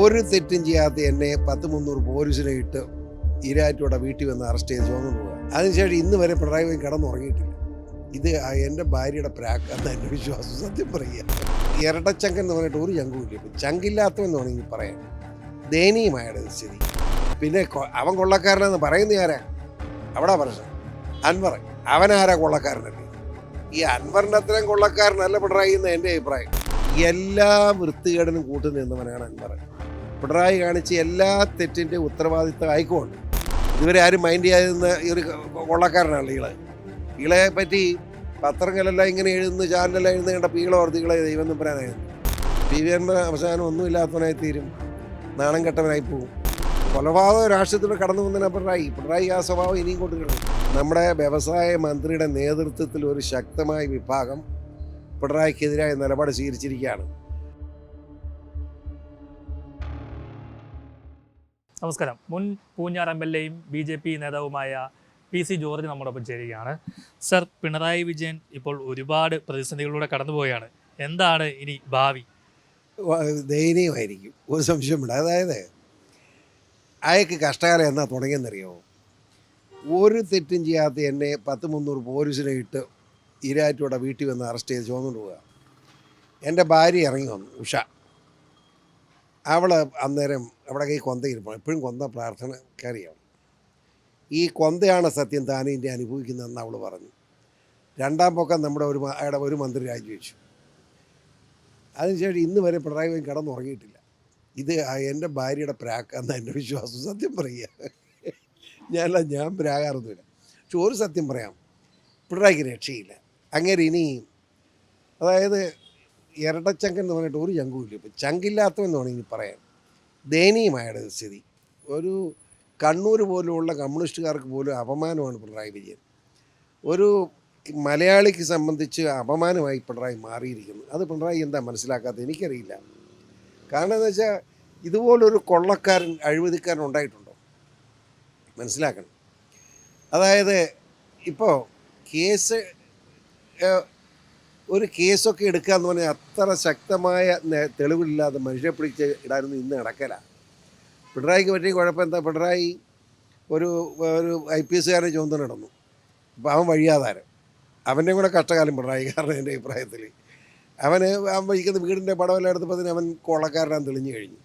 ഒരു തെറ്റും ചെയ്യാത്ത എന്നെ പത്ത് മുന്നൂറ് പോലീസിനെ ഇട്ട് ഇരാറ്റോടെ വീട്ടിൽ വന്ന് അറസ്റ്റ് ചെയ്ത് തോന്നുന്നു പോവുക അതിനുശേഷം ഇന്ന് വരെ പിണറായി പോയി കിടന്നുറങ്ങിയിട്ടില്ല. ഇത് എന്റെ ഭാര്യയുടെ പ്രാക്കാന്ന് എന്റെ വിശ്വാസം സത്യം പറയുക. ഇരട്ടച്ചങ്കൻ എന്ന് പറഞ്ഞിട്ട് ഒരു ചങ്കും ഇല്ല. ഇപ്പം ചങ്കില്ലാത്തവെന്ന് വേണമെങ്കിൽ പറയാം. ദയനീയമായുടെ സ്ഥിതി പിന്നെ അവൻ കൊള്ളക്കാരനെന്ന് പറയുന്ന ആരാ? അവിടെ പ്രശ്നം അൻവർ. അവനാരാ കൊള്ളക്കാരനല്ലേ? ഈ അൻവറിന്റെ അത്രയും കൊള്ളക്കാരനല്ല പിണറായി എന്ന് എന്റെ അഭിപ്രായം. എല്ലാ വൃത്തികേടിനും കൂട്ടു നിന്നവനാണ് അൻവർ. പിണറായി കാണിച്ച എല്ലാ തെറ്റിന്റെ ഉത്തരവാദിത്തം ആയിക്കോണ്ട് ഇതുവരെ ആരും മൈൻഡ് ചെയ്യാതിരുന്ന ഈ ഒരു കൊള്ളക്കാരനാണ് ഇളെ ഇളയെ പറ്റി പത്രങ്ങളെല്ലാം ഇങ്ങനെ എഴുതുന്നു ചാനലെല്ലാം എഴുതുന്ന കണ്ടപ്പോൾ ഈളെ ഓർത്ത് ഈളെ ദൈവം നമ്പരാനായിരുന്നു പി വി എൻ അവസാനം ഒന്നുമില്ലാത്തവനായി തീരും. നാണം കെട്ടവനായി പോകും കൊലപാതക രാഷ്ട്രീയത്തിലൂടെ കടന്നു വന്നതിന് പിണറായി പിണറായി ആ സ്വഭാവം ഇനിയും കൊണ്ടുവരണം നമ്മുടെ വ്യവസായ മന്ത്രിയുടെ നേതൃത്വത്തിൽ ഒരു ശക്തമായ വിഭാഗം പിണറായിക്കെതിരായ നിലപാട് സ്വീകരിച്ചിരിക്കുകയാണ്. നമസ്കാരം. മുൻ പൂഞ്ഞാർ എം എൽ എയും ബി ജെ പി നേതാവുമായ പി സി ജോർജ് നമ്മോടൊപ്പം ചേരുകയാണ്. സർ പിണറായി വിജയൻ ഇപ്പോൾ ഒരുപാട് പ്രതിസന്ധികളിലൂടെ കടന്നുപോയാണ് എന്താണ് ഇനി ഭാവി? ദയനീയമായിരിക്കും. ഒരു സംശയം വേണ്ട അതായത് അയാൾക്ക് കഷ്ടകാലം എന്നാ തുടങ്ങിയെന്നറിയോ? ഒരു തെറ്റും ചെയ്യാത്ത എന്നെ പത്ത് മുന്നൂറ് പോലീസിനെ ഇട്ട് ഇരാറ്റോടെ വീട്ടിൽ വന്ന് അറസ്റ്റ് ചെയ്ത് ചോന്നുകൊണ്ട് പോവുക. എന്റെ ഭാര്യ ഇറങ്ങി വന്നു ഉഷ. അവൾ അന്നേരം അവിടെ ഈ കൊന്ത ഇരിപ്പാണ് എപ്പോഴും കൊന്ത പ്രാർത്ഥന പ്രാർത്ഥനക്കാരിയാണ്. ഈ കൊന്തയാണ് സത്യം താനും ഇന്ത്യ അനുഭവിക്കുന്നതെന്ന് അവൾ പറഞ്ഞു. രണ്ടാം പൊക്കം നമ്മുടെ ഒരു അയാളുടെ ഒരു മന്ത്രി രാജിവെച്ചു. അതിനുശേഷം ഇന്ന് വരെ പിണറായി പോയി കിടന്നുറങ്ങിയിട്ടില്ല. ഇത് എന്റെ ഭാര്യയുടെ പ്രാക്കാന്ന് എന്റെ വിശ്വാസം സത്യം പറയുക. ഞാനല്ല ഞാൻ പ്രാകാറൊന്നുമില്ല പക്ഷെ ഒരു സത്യം പറയാം. പിണറായിക്ക് രക്ഷയില്ല. അങ്ങനെ ഇനി അതായത് ഇരട്ടച്ചങ്കൻ എന്ന് പറഞ്ഞിട്ട് ഒരു ചങ്കും ഇല്ല ഇപ്പോൾ ചങ്കില്ലാത്തവെന്ന് വേണമെങ്കിൽ പറയാം. ദയനീയമായ സ്ഥിതി. ഒരു കണ്ണൂർ പോലുള്ള കമ്മ്യൂണിസ്റ്റുകാർക്ക് പോലും അപമാനമാണ് പിണറായി വിജയൻ. ഒരു മലയാളിക്ക് സംബന്ധിച്ച് അപമാനമായി പിണറായി മാറിയിരിക്കുന്നു. അത് പിണറായി എന്താ മനസ്സിലാക്കാത്തത് എനിക്കറിയില്ല. കാരണം എന്ന് വെച്ചാൽ ഇതുപോലൊരു കൊള്ളക്കാരൻ അഴിമതിക്കാരൻ ഉണ്ടായിട്ടുണ്ടോ? മനസ്സിലാക്കണം. അതായത് ഇപ്പോൾ കേസ് ഒരു കേസൊക്കെ എടുക്കുക എന്ന് പറഞ്ഞാൽ അത്ര ശക്തമായ തെളിവില്ലാതെ മനുഷ്യരെ പിടിച്ച് ഇടാനൊന്നും ഇന്ന് നടക്കല. പിണറായിക്ക് പറ്റിയ കുഴപ്പം എന്താ? പിണറായി ഒരു ഒരു ഐ പി എസ്സുകാരനെ ചുമതല നടന്നു. അപ്പോൾ അവൻ വഴിയാധാരം. അവന്റെ കൂടെ കഷ്ടകാലം പിണറായി കാരണം എന്റെ അഭിപ്രായത്തിൽ. അവന് അവൻ വഹിക്കുന്ന വീടിന്റെ പടമെല്ലാം എടുത്തപ്പോൾ അവൻ കൊള്ളക്കാരനാന്ന് തെളിഞ്ഞു കഴിഞ്ഞു.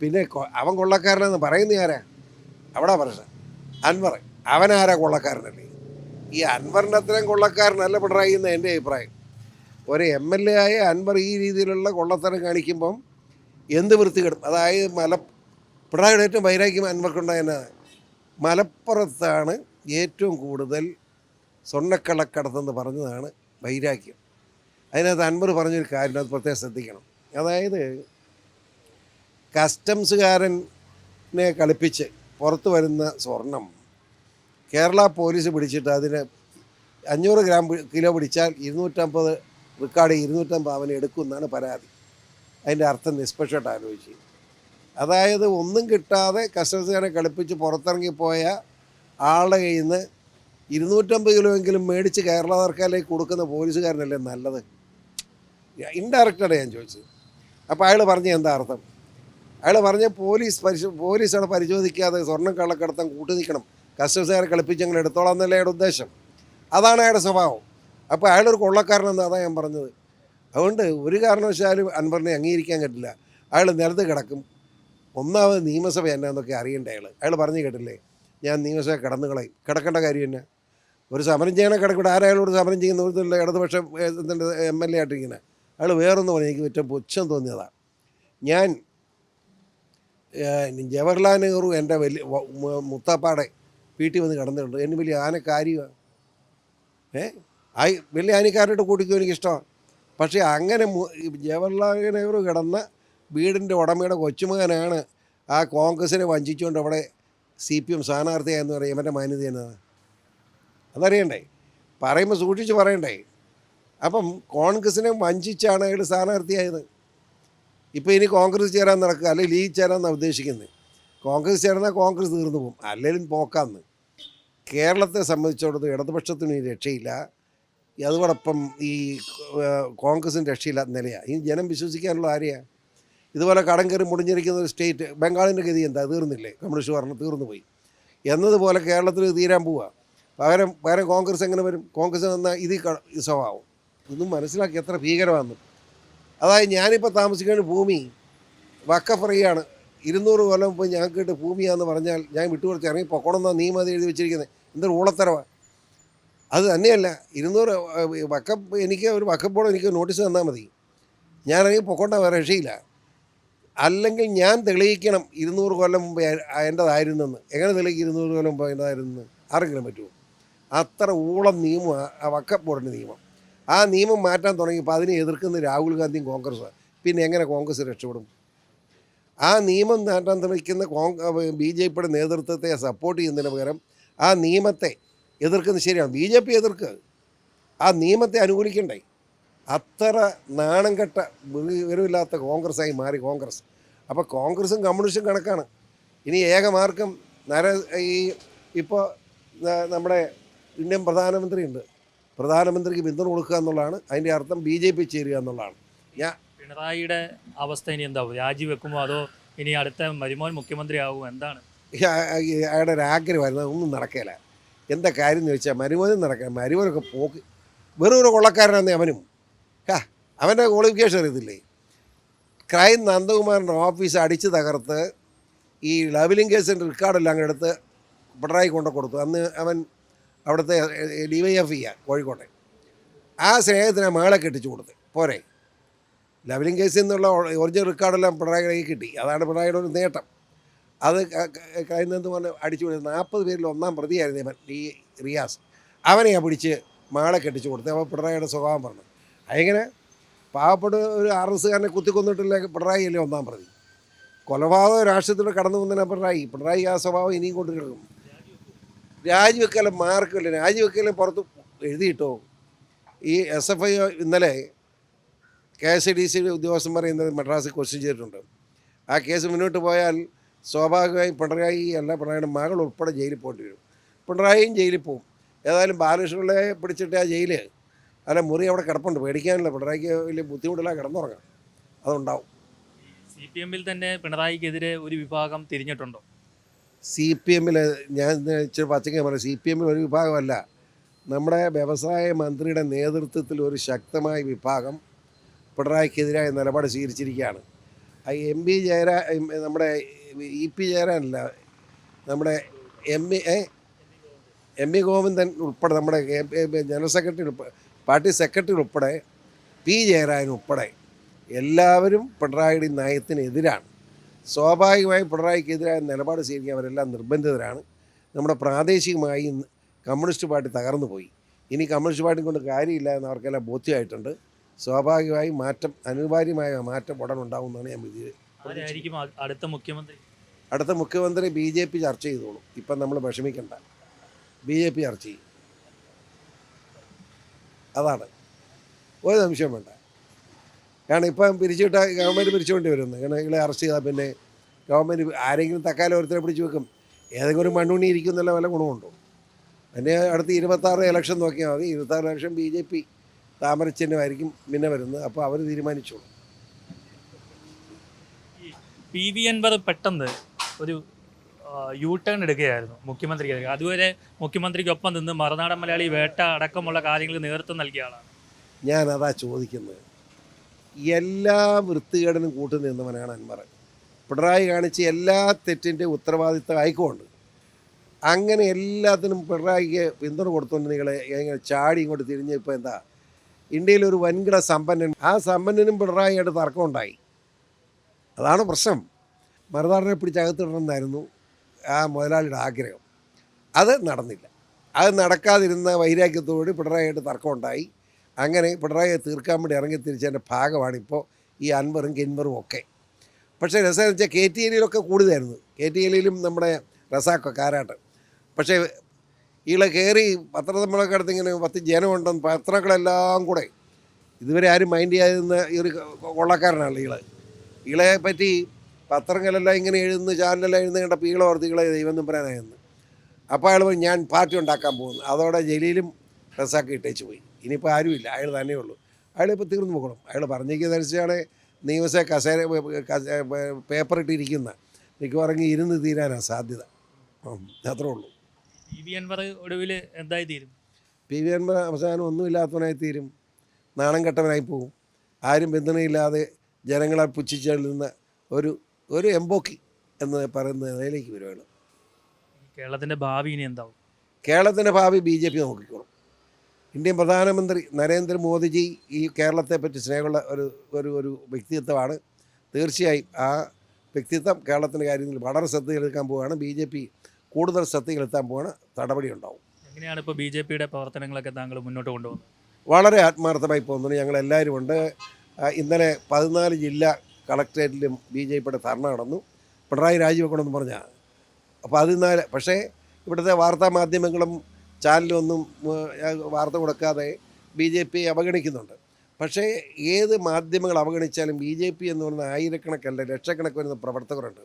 പിന്നെ അവൻ കൊള്ളക്കാരനെന്ന് പറയുന്ന ആരാ? അവിടെ പ്രശ്നം. അൻവർ. അവനാരാ കൊള്ളക്കാരനല്ലേ? ഈ അൻവറിന്റെ അത്രയും കൊള്ളക്കാരനല്ല പിണറായി എന്ന് എന്റെ അഭിപ്രായം. ഒരു എം എൽ എ ആയ അൻവർ ഈ രീതിയിലുള്ള കൊള്ളത്തരം കാണിക്കുമ്പം എന്ത് വൃത്തികെടും. അതായത് മല പിണറായിയുടെ ഏറ്റവും വൈരാഗ്യം അൻവർക്കുണ്ടായെന്ന് മലപ്പുറത്താണ് ഏറ്റവും കൂടുതൽ സ്വർണക്കള്ളക്കടത്തെന്ന് പറഞ്ഞതാണ് വൈരാഗ്യം. അതിനകത്ത് അൻവർ പറഞ്ഞൊരു കാര്യം അത് പ്രത്യേകം ശ്രദ്ധിക്കണം. അതായത് കസ്റ്റംസുകാരനെ കളിപ്പിച്ച് പുറത്തു വരുന്ന സ്വർണം കേരള പോലീസ് പിടിച്ചിട്ട് അതിന് അഞ്ഞൂറ് ഗ്രാം കിലോ പിടിച്ചാൽ ഇരുന്നൂറ്റമ്പത് റെക്കോർഡ് ഇരുന്നൂറ്റമ്പത് അവൻ എടുക്കുമെന്നാണ് പരാതി. അതിന്റെ അർത്ഥം നിഷ്പക്ഷമായിട്ട് ആലോചിച്ച്. അതായത് ഒന്നും കിട്ടാതെ കസ്റ്റംസുകാരെ കളിപ്പിച്ച് പുറത്തിറങ്ങിപ്പോയ ആളുടെ കയ്യിൽ നിന്ന് ഇരുന്നൂറ്റമ്പത് കിലോയെങ്കിലും മേടിച്ച് കേരള സർക്കാരിലേക്ക് കൊടുക്കുന്ന പോലീസുകാരനല്ലേ നല്ലത്? ഇൻഡയറക്റ്റാണ് ഞാൻ ചോദിച്ചത്. അപ്പോൾ അയാൾ പറഞ്ഞ എന്താ അർത്ഥം? അയാൾ പറഞ്ഞ പോലീസ് പരിശോ പോലീസാണ് പരിശോധിക്കാതെ സ്വർണം കള്ളക്കടത്തം കൂട്ടി നിൽക്കണം. കസ്റ്റംസുകാരെ കളിപ്പിച്ച് ഞങ്ങൾ എടുത്തോളാം എന്നല്ലേ അയാളുടെ ഉദ്ദേശം? അതാണ് അയാളുടെ സ്വഭാവം. അപ്പോൾ അയാളൊരു കൊള്ളക്കാരനെന്ന് അതാണ് ഞാൻ പറഞ്ഞത്. അതുകൊണ്ട് ഒരു കാരണവശാലും അൻവറിനെ അംഗീകരിക്കാൻ പറ്റില്ല അയാൾ നിലത്ത് കിടക്കും. ഒന്നാമത് നിയമസഭ എന്നാന്നൊക്കെ അറിയണ്ട അയാൾ അയാൾ പറഞ്ഞു കേട്ടില്ലേ? ഞാൻ നിയമസഭ കിടന്നു കളയും. കിടക്കേണ്ട കാര്യം തന്നെ ഒരു സമരം ചെയ്യണ കിടക്കൂടെ ആരായാലോട് സമരം ചെയ്യുന്ന ഒരു ഇടതുപക്ഷം എം എൽ എ ആയിട്ടിരിക്കുന്നത് അയാൾ വേറൊന്നും പറഞ്ഞു. എനിക്ക് ഏറ്റവും പുച്ഛം തോന്നിയതാണ് ഞാൻ ഏഹ്, ജവഹർലാൽ നെഹ്റു എന്റെ വലിയ മുത്താപ്പാടെ വീട്ടിൽ വന്ന് കിടന്നിട്ടുണ്ട്. എന്നെ വലിയ ആന കാര്യമാണ് ഏ? ആയി വലിയ ആനക്കാരോട്ട് കൂട്ടിക്കും എനിക്കിഷ്ടമാണ്. പക്ഷേ അങ്ങനെ ജവഹർലാൽ നെഹ്റു കിടന്ന വീടിന്റെ ഉടമയുടെ കൊച്ചുമകനാണ് ആ കോൺഗ്രസിനെ വഞ്ചിച്ചുകൊണ്ട് അവിടെ സി പി എം സ്ഥാനാർത്ഥിയായെന്ന് പറയും ഇവന്റെ മാന്യത എന്നത് അതറിയണ്ടേ? പറയുമ്പോൾ സൂക്ഷിച്ച് പറയണ്ടേ? അപ്പം കോൺഗ്രസിനെ വഞ്ചിച്ചാണ് അയാൾ സ്ഥാനാർത്ഥിയായത്. ഇപ്പോൾ ഇനി കോൺഗ്രസ് ചേരാൻ നടക്കുക അല്ലെങ്കിൽ ലീഗ് ചേരാന്നാണ് ഉദ്ദേശിക്കുന്നത്. കോൺഗ്രസ് ചേർന്നാൽ കോൺഗ്രസ് തീർന്നു പോകും. അല്ലെങ്കിലും പോക്കാന്ന്. കേരളത്തെ സംബന്ധിച്ചിടത്തോളം ഇടതുപക്ഷത്തിന് രക്ഷയില്ല. അതോടൊപ്പം ഈ കോൺഗ്രസിന്റെ രക്ഷയില്ലാത്ത നിലയാണ് ഈ ജനം വിശ്വസിക്കാനുള്ള ആരെയാണ് ഇതുപോലെ കടം കയറി മുടിഞ്ഞിരിക്കുന്ന ഒരു സ്റ്റേറ്റ് ബംഗാളിന്റെ ഗതി എന്താ? തീർന്നില്ലേ? കമ്മ്യൂണിസ്റ്റ് ഭരണം തീർന്നു പോയി എന്നതുപോലെ കേരളത്തിൽ തീരാൻ പോവുക പകരം പകരം കോൺഗ്രസ് എങ്ങനെ വരും? കോൺഗ്രസ് വന്നാൽ ഇത് ക- ഈ സ്വഭാവം. ഇതൊന്നും മനസ്സിലാക്കി എത്ര ഭീകരമാണ് അതായത് ഞാനിപ്പോൾ താമസിക്കുന്ന ഭൂമി വക്ക ഫ്രീ ആണ് ഇരുന്നൂറ് കൊല്ലം ഇപ്പോൾ ഞങ്ങൾക്ക് ഭൂമിയാണെന്ന് പറഞ്ഞാൽ ഞാൻ വിട്ടുകൊടുത്ത് ഇറങ്ങി പൊക്കണമെന്നാ നിയമം എഴുതി വെച്ചിരിക്കുന്നത് എന്തൊരു ഊളത്തരവാണ് അത് തന്നെയല്ല. ഇരുന്നൂറ് വക്ക എനിക്ക് ഒരു വക്കപ്പോടെ എനിക്ക് നോട്ടീസ് തന്നാൽ മതി. ഞാൻ പൊക്കോട്ട വേറെ രക്ഷയില്ല. അല്ലെങ്കിൽ ഞാൻ തെളിയിക്കണം ഇരുന്നൂറ് കൊല്ലം മുമ്പ് എന്റെതായിരുന്നെന്ന്. എങ്ങനെ തെളിയിക്കും ഇരുന്നൂറ് കൊല്ലം മുമ്പ് എന്റെതായിരുന്നെന്ന്? ആരെങ്കിലും പറ്റുമോ? അത്ര ഊളം നിയമമാണ് ആ വക്കപ്പോടിന്റെ നിയമം. ആ നിയമം മാറ്റാൻ തുടങ്ങിയപ്പോൾ അതിനെ എതിർക്കുന്ന രാഹുൽ ഗാന്ധിയും കോൺഗ്രസ് പിന്നെ എങ്ങനെ കോൺഗ്രസ് രക്ഷപ്പെടും? ആ നിയമം മാറ്റാൻ ശ്രമിക്കുന്ന കോൺ ബി ജെ പിയുടെ നേതൃത്വത്തെ സപ്പോർട്ട് ചെയ്യുന്നതിന് പകരം ആ നിയമത്തെ എതിർക്കുന്നത് ശരിയാണ്. ബി ജെ പി എതിർക്ക്? ആ നിയമത്തെ അനുകൂലിക്കണ്ടേ? അത്ര നാണം കെട്ട വിവരമില്ലാത്ത കോൺഗ്രസ്സായി മാറി കോൺഗ്രസ്. അപ്പോൾ കോൺഗ്രസും കമ്മ്യൂണിസ്റ്റും കണക്കാണ്. ഇനി ഏകമാർക്കും നര ഈ ഇപ്പോൾ നമ്മുടെ ഇന്ത്യൻ പ്രധാനമന്ത്രിയുണ്ട്. പ്രധാനമന്ത്രിക്ക് പിന്തുണ കൊടുക്കുക എന്നുള്ളതാണ്. അതിന്റെ അർത്ഥം ബി ജെ പി ചേരുക എന്നുള്ളതാണ്. ഞാൻ പിണറായിയുടെ അവസ്ഥ ഇനി എന്താവും? രാജിവെക്കുമോ അതോ ഇനി അടുത്ത മരുമോൻ മുഖ്യമന്ത്രി ആവുമോ? എന്താണ്? അയാളുടെ ഒരു ആഗ്രഹമായിരുന്നു. ഒന്നും നടക്കില്ല എന്താ കാര്യം എന്ന് ചോദിച്ചാൽ മരുമോനും നടക്കാൻ മരുമോനൊക്കെ പോക്ക്. വെറും ഒരു കൊള്ളക്കാരനാണ് അവനും. ഹാ അവന്റെ ക്വാളിഫിക്കേഷൻ അറിയത്തില്ലേ? ക്രൈം നന്ദകുമാറിന്റെ ഓഫീസ് അടിച്ച് തകർത്ത് ഈ ലവലിംഗ് കേസിന്റെ റെക്കോർഡെല്ലാം എടുത്ത് പിണറായി കൊണ്ടു കൊടുത്തു. അന്ന് അവൻ അവിടുത്തെ ഡി വൈ എഫ് ഇയാണ് കോഴിക്കോട്ടെ. ആ സ്നേഹത്തിന് ആ മകളെ കെട്ടിച്ചു കൊടുത്ത്. പോരെ. ലവലിംഗ് കേസിൽ നിന്നുള്ള ഒറിജിനൽ റെക്കോർഡെല്ലാം പിണറായി കിട്ടി. അതാണ് പിണറായിയുടെ ഒരു നേട്ടം. അത് കഴിഞ്ഞെന്ന് പറഞ്ഞ് അടിച്ചു കൊടുത്ത് നാൽപ്പത് പേരിൽ ഒന്നാം പ്രതിയായിരുന്നു ഇവൻ ഈ റിയാസ്. അവനെ ഞാൻ പിടിച്ച് മാളെ കെട്ടിച്ചു കൊടുത്തു. അപ്പോൾ പിണറായിയുടെ സ്വഭാവം പറഞ്ഞു. അതെങ്ങനെ? പാവപ്പെട്ട ഒരു ആർ എസ്സുകാരനെ കുത്തിക്കൊന്നിട്ടില്ല പിണറായി അല്ലേ ഒന്നാം പ്രതി? കൊലപാതക രാഷ്ട്രത്തിലൂടെ കടന്നു വന്നതിനെ പിണറായി പിണറായി ആ സ്വഭാവം ഇനിയും കൊണ്ടുവരും രാജിവെക്കലും മാർക്കില്ല? രാജിവെക്കാലും പുറത്ത് എഴുതിയിട്ടോ? ഈ എസ് എഫ് ഐ ഇന്നലെ കെ എസ് ഐ ഡി സിയുടെ ഉദ്യോഗസ്ഥന്മാരെ ഇന്നലെ മദ്രാസിൽ ക്വസ്റ്റ്യൻ ചെയ്തിട്ടുണ്ട്. ആ കേസ് മുന്നോട്ട് പോയാൽ സ്വാഭാവികമായും പിണറായി അല്ല പിണറായിയുടെ മകൾ ഉൾപ്പെടെ ജയിലിൽ പോകേണ്ടി വരും. പിണറായിയും ജയിലിൽ പോകും ഏതായാലും ബാലകൃഷ്ണപിള്ളയെ പിടിച്ചിട്ട് ആ ജയിൽ അല്ല മുറി അവിടെ കിടപ്പുണ്ട്. പേടിക്കാനില്ല. പിണറായിക്ക് വലിയ ബുദ്ധിമുട്ടില്ല കിടന്നുറങ്ങാം. അതുണ്ടാവും. സി പി എമ്മിൽ തന്നെ പിണറായിക്കെതിരെ ഒരു വിഭാഗം തിരിഞ്ഞിട്ടുണ്ടോ? സി പി എമ്മിൽ ഞാൻ ഇച്ചിരി പച്ചക്ക പറയാം. സി പി എമ്മിൽ ഒരു വിഭാഗമല്ല. നമ്മുടെ വ്യവസായ മന്ത്രിയുടെ നേതൃത്വത്തിൽ ഒരു ശക്തമായ വിഭാഗം പിണറായിക്കെതിരായ നിലപാട് സ്വീകരിച്ചിരിക്കുകയാണ്. ആ എം പി ജയരാ നമ്മുടെ ഇ പി ജയരാനല്ല നമ്മുടെ M E M E Govindan ഉൾപ്പെടെ നമ്മുടെ ജനറൽ സെക്രട്ടറി ഉൾപ്പെടെ പാർട്ടി സെക്രട്ടറി ഉൾപ്പെടെ പി ജയരാജൻ ഉൾപ്പെടെ എല്ലാവരും പിണറായിയുടെ നയത്തിനെതിരാണ്. സ്വാഭാവികമായും പിണറായിക്കെതിരായ നിലപാട് സ്വീകരിക്കാൻ അവരെല്ലാം നിർബന്ധിതരാണ്. നമ്മുടെ പ്രാദേശികമായി കമ്മ്യൂണിസ്റ്റ് പാർട്ടി തകർന്നു പോയി. ഇനി കമ്മ്യൂണിസ്റ്റ് പാർട്ടി കൊണ്ട് കാര്യമില്ല എന്ന് അവർക്കെല്ലാം ബോധ്യമായിട്ടുണ്ട്. സ്വാഭാവികമായി മാറ്റം അനിവാര്യമായ മാറ്റം ഉടൻ ഉണ്ടാവുമെന്നാണ് ഞാൻ അടുത്ത മുഖ്യമന്ത്രി? അടുത്ത മുഖ്യമന്ത്രി ബി ജെ പി ചർച്ച ചെയ്തോളും. ഇപ്പം നമ്മൾ വിഷമിക്കണ്ട. ബി ജെ പി ചർച്ച ചെയ്യും. അതാണ്. ഒരു സംശയം വേണ്ട. കാരണം ഇപ്പം പിരിച്ചുവിട്ട ഗവൺമെന്റ് പിരിച്ചുകൊണ്ട് വരുന്നു. കാരണം ഇങ്ങളെ അറസ്റ്റ് ചെയ്താൽ പിന്നെ ഗവൺമെന്റ് ആരെങ്കിലും തക്കാലം ഒരുത്തരെ പിടിച്ച് വെക്കും. ഏതെങ്കിലും ഒരു മണ്ണുണ്ണി ഇരിക്കുന്നല്ല വല്ല ഗുണമുണ്ടോ? പിന്നെ അടുത്ത് ഇരുപത്താറ് ഇലക്ഷൻ നോക്കിയാൽ മതി. ഇരുപത്താറ് ഇലക്ഷൻ ബി ജെ പി താമരച്ചിഹ്നമായിരിക്കും പിന്നെ വരുന്നത്. അപ്പോൾ അവർ തീരുമാനിച്ചോളും. പി വി അൻവർ പെട്ടെന്ന് ഒരു യു ടേൺ എടുക്കുകയായിരുന്നു മുഖ്യമന്ത്രിക്ക് അതുവരെ മുഖ്യമന്ത്രിക്കൊപ്പം നിന്ന് മറുനാടൻ മലയാളി വേട്ട അടക്കമുള്ള കാര്യങ്ങൾ നേതൃത്വം നൽകിയ ആളാണ്. ഞാൻ അതാ ചോദിക്കുന്നത്. എല്ലാ വൃത്തികേടിനും കൂട്ടു നിന്നവനാണ് അൻവർ. പിണറായി കാണിച്ച എല്ലാ തെറ്റിന്റെ ഉത്തരവാദിത്തം ആയിക്കോണ്ട് അങ്ങനെ എല്ലാത്തിനും പിണറായിക്ക് പിന്തുണ കൊടുത്തുകൊണ്ട് നിങ്ങൾ ഇങ്ങനെ ചാടി ഇങ്ങോട്ട് തിരിഞ്ഞ് ഇപ്പോൾ എന്താ? ഇന്ത്യയിൽ ഒരു വൻകിട സമ്പന്നൻ. ആ സമ്പന്നനും പിണറായിയായിട്ട് തർക്കമുണ്ടായി അതാണ് പ്രശ്നം. മറുനാടനെ പിടിച്ച് അകത്തിടണമെന്നായിരുന്നു ആ മുതലാളിയുടെ ആഗ്രഹം. അത് നടന്നില്ല. അത് നടക്കാതിരുന്ന വൈരാഗ്യത്തോട് പിണറായിയായിട്ട് തർക്കമുണ്ടായി. അങ്ങനെ പിണറായിയെ തീർക്കാൻ വേണ്ടി ഇറങ്ങി തിരിച്ചതിന്റെ ഭാഗമാണിപ്പോൾ ഈ അൻവറും കെൻവറും ഒക്കെ. പക്ഷേ രസം വെച്ചാൽ കെ ടി എലിയിലൊക്കെ കൂടുതലായിരുന്നു. കെ ടി എലിയിലും നമ്മുടെ റസാക്കൊക്കെ കാരാട്ട്. പക്ഷേ ഇയാളെ കയറി പത്രസമ്മേളനമൊക്കെ അടുത്ത് ഇങ്ങനെ പത്ത് ജനമുണ്ടെന്ന് പത്രങ്ങളെല്ലാം കൂടെ. ഇതുവരെ ആരും മൈൻഡ് ചെയ്യാതിരുന്ന ഈ ഒരു കൊള്ളക്കാരനാണ് ഇയാളെ ഇയാളെ പറ്റി പത്രങ്ങളെല്ലാം ഇങ്ങനെ എഴുതുന്നു ചാനലെല്ലാം എഴുതുന്ന കണ്ട പീളവർത്തികളെ ദൈവം നമ്പരാനായിരുന്നു അപ്പോൾ അയാൾ പോയി ഞാൻ പാർട്ടി ഉണ്ടാക്കാൻ പോകുന്നു. അതോടെ ജലീലും റസാക്കി ഇട്ടേച്ച് പോയി. ഇനിയിപ്പോൾ ആരുമില്ല അയാൾ തന്നെയുള്ളൂ അയാൾ ഇപ്പോൾ തീർന്നു പോകണം. അയാൾ പറഞ്ഞേക്കുന്നതനുസരിച്ചാണ് നിയമസഭ കസേര കസേ- പേപ്പർ ഇട്ടിരിക്കുന്ന മിക്കവാറും ഇരുന്ന് തീരാനാണ് സാധ്യത. അത്രേ ഉള്ളൂ. പി വി അൻവർ ഒടുവിൽ എന്തായി തീരും? പി വി അൻവർ അവസാനം ഒന്നുമില്ലാത്തവനായി തീരും. നാണം കെട്ടവനായി പോകും ആരും പിന്തുണയില്ലാതെ ജനങ്ങളെ പുച്ഛിച്ചെഴുതുന്ന ഒരു ഒരു എംബോക്കി എന്ന് പറയുന്ന നിലയിലേക്ക് വരുവാണ് കേരളത്തിന്റെ ഭാവി ഇനി എന്താവും? കേരളത്തിന്റെ ഭാവി ബി ജെ പി നോക്കിക്കോളും. ഇന്ത്യൻ പ്രധാനമന്ത്രി നരേന്ദ്രമോദിജി ഈ കേരളത്തെ പറ്റി സ്നേഹമുള്ള ഒരു ഒരു ഒരു വ്യക്തിത്വമാണ്. തീർച്ചയായും ആ വ്യക്തിത്വം കേരളത്തിന്റെ കാര്യത്തിൽ വളരെ ശ്രദ്ധ ചെലുത്താൻ പോവുകയാണ്. ബി ജെ പി കൂടുതൽ ശ്രദ്ധ ചെലുത്താൻ പോവുകയാണ്. നടപടി ഉണ്ടാവും. എങ്ങനെയാണ് ഇപ്പോൾ ബി ജെ പിയുടെ പ്രവർത്തനങ്ങളൊക്കെ താങ്കൾ മുന്നോട്ട് കൊണ്ടുപോകുന്നത്? വളരെ ആത്മാർത്ഥമായി പോകുന്നുണ്ട്. ഞങ്ങൾ എല്ലാവരും ഉണ്ട്. ഇന്നലെ പതിനാല് ജില്ലാ കളക്ട്രേറ്റിലും ബി ജെ പിയുടെ ധർണ നടന്നു. പിണറായി രാജിവെക്കണമെന്ന് പറഞ്ഞാൽ ഇന്നാലെ പക്ഷേ ഇവിടുത്തെ വാർത്താ മാധ്യമങ്ങളും ചാനലൊന്നും വാർത്ത കൊടുക്കാതെ ബി ജെ പി അവഗണിക്കുന്നുണ്ട്. പക്ഷേ ഏത് മാധ്യമങ്ങൾ അവഗണിച്ചാലും ബി ജെ പി എന്ന് പറയുന്ന ആയിരക്കണക്കല്ല ലക്ഷക്കണക്ക് വരുന്ന പ്രവർത്തകരുണ്ട്.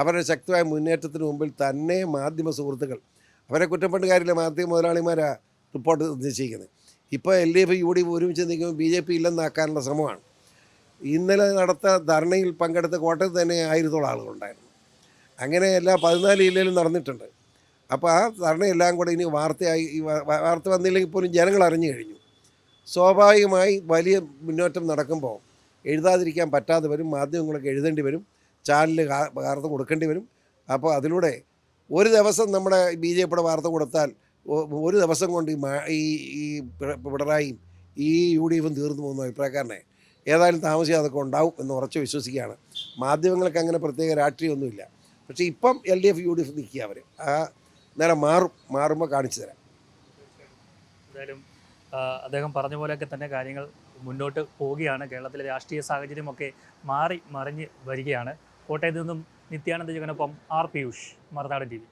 അവരുടെ ശക്തമായ മുന്നേറ്റത്തിന് മുമ്പിൽ തന്നെ മാധ്യമ സുഹൃത്തുക്കൾ. അവരെ കുറ്റപ്പെട്ട് കാര്യമില്ല മാധ്യമ മുതലാളിമാരാണ് റിപ്പോർട്ട് നിശ്ചയിക്കുന്നത് ഇപ്പോൾ L D F U D F ഒരുമിച്ച് നിൽക്കുമ്പോൾ ബി ജെ പി ഇല്ലെന്നാക്കാനുള്ള ശ്രമമാണ്. ഇന്നലെ നടത്ത ധർണയിൽ പങ്കെടുത്ത കോട്ടയത്ത് തന്നെ ആയിരത്തോളം ആളുകളുണ്ടായിരുന്നു. അങ്ങനെ എല്ലാ പതിനാല് ജില്ലയിലും നടന്നിട്ടുണ്ട്. അപ്പോൾ ആ ധർണയെല്ലാം കൂടെ ഇനി വാർത്തയായി വാർത്ത വന്നില്ലെങ്കിൽ പോലും ജനങ്ങൾ അറിഞ്ഞു കഴിഞ്ഞു. സ്വാഭാവികമായി വലിയ മുന്നേറ്റം നടക്കുമ്പോൾ എഴുതാതിരിക്കാൻ പറ്റാതെ വരും മാധ്യമങ്ങളൊക്കെ എഴുതേണ്ടി വരും ചാനലിൽ വാർത്ത കൊടുക്കേണ്ടി വരും. അപ്പോൾ അതിലൂടെ ഒരു ദിവസം നമ്മുടെ ബി ജെ പിയുടെ വാർത്ത കൊടുത്താൽ ഒരു ദിവസം കൊണ്ട് ഈ ഈ പിണറായിയും ഈ യു ഡി എഫും തീർന്നു പോകുന്ന അഭിപ്രായക്കാരനെ ഏതായാലും താമസിയാതെ അതൊക്കെ ഉണ്ടാവും എന്ന് ഉറച്ച് വിശ്വസിക്കുകയാണ്. മാധ്യമങ്ങൾക്ക് അങ്ങനെ പ്രത്യേക രാഷ്ട്രീയമൊന്നുമില്ല. പക്ഷേ ഇപ്പം L D F U D F നിൽക്കുക അവർ ആ നേരെ മാറും. മാറുമ്പോൾ കാണിച്ചു തരാം. എന്തായാലും അദ്ദേഹം പറഞ്ഞ പോലെയൊക്കെ തന്നെ കാര്യങ്ങൾ മുന്നോട്ട് പോവുകയാണ്. കേരളത്തിലെ രാഷ്ട്രീയ സാഹചര്യമൊക്കെ മാറി മറിഞ്ഞ് വരികയാണ്. കോട്ടയത്ത് നിന്നും Nityananda ജഗനൊപ്പം R Piyush Marunadan T V.